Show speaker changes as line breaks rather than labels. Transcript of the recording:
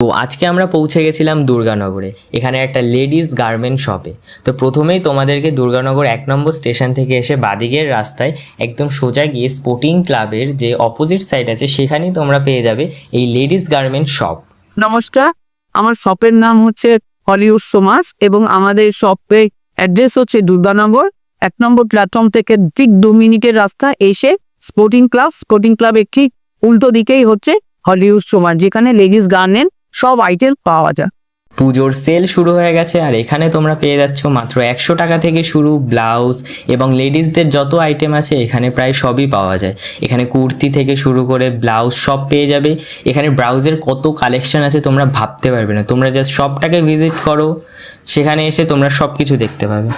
তো আজকে আমরা পৌঁছে গেছিলাম দুর্গানগরে, এখানে একটা লেডিস গার্মেন্ট শপে। তো প্রথমেই তোমাদেরকে দুর্গানগর এক নম্বর স্টেশন থেকে এসে বাদিকের রাস্তায় একদম সোজা গিয়ে স্পোর্টিং ক্লাবের যে অপোজিট সাইড আছে, সেখানেই তোমরা পেয়ে যাবে এই লেডিস গার্মেন্ট শপ।
নমস্কার, আমার শপের নাম হচ্ছে হলিউড সোমাস এবং আমাদের শপের অ্যাড্রেস হচ্ছে দুর্গানগর, এক নম্বর প্ল্যাটফর্ম থেকে ঠিক দু মিনিটের রাস্তা এসে স্পোর্টিং ক্লাব, স্পোর্টিং ক্লাবের ঠিক উল্টো দিকেই হচ্ছে হলিউড সোমাস, যেখানে লেডিস গার্মেন্ট সব আইটেম পাওয়া যায়।
পুজোর সেল শুরু হয়ে গেছে আর এখানে তোমরা পেয়ে যাচ্ছ মাত্র একশো টাকা থেকে শুরু ব্লাউজ এবং লেডিসদের যত আইটেম আছে এখানে প্রায় সবই পাওয়া যায়। এখানে কুর্তি থেকে শুরু করে ব্লাউজ সব পেয়ে যাবে। এখানে ব্লাউজের কত কালেকশন আছে তোমরা ভাবতে পারবে না। তোমরা জাস্ট শপটাকে ভিজিট করো, সেখানে এসে তোমরা সব কিছু দেখতে পাবে।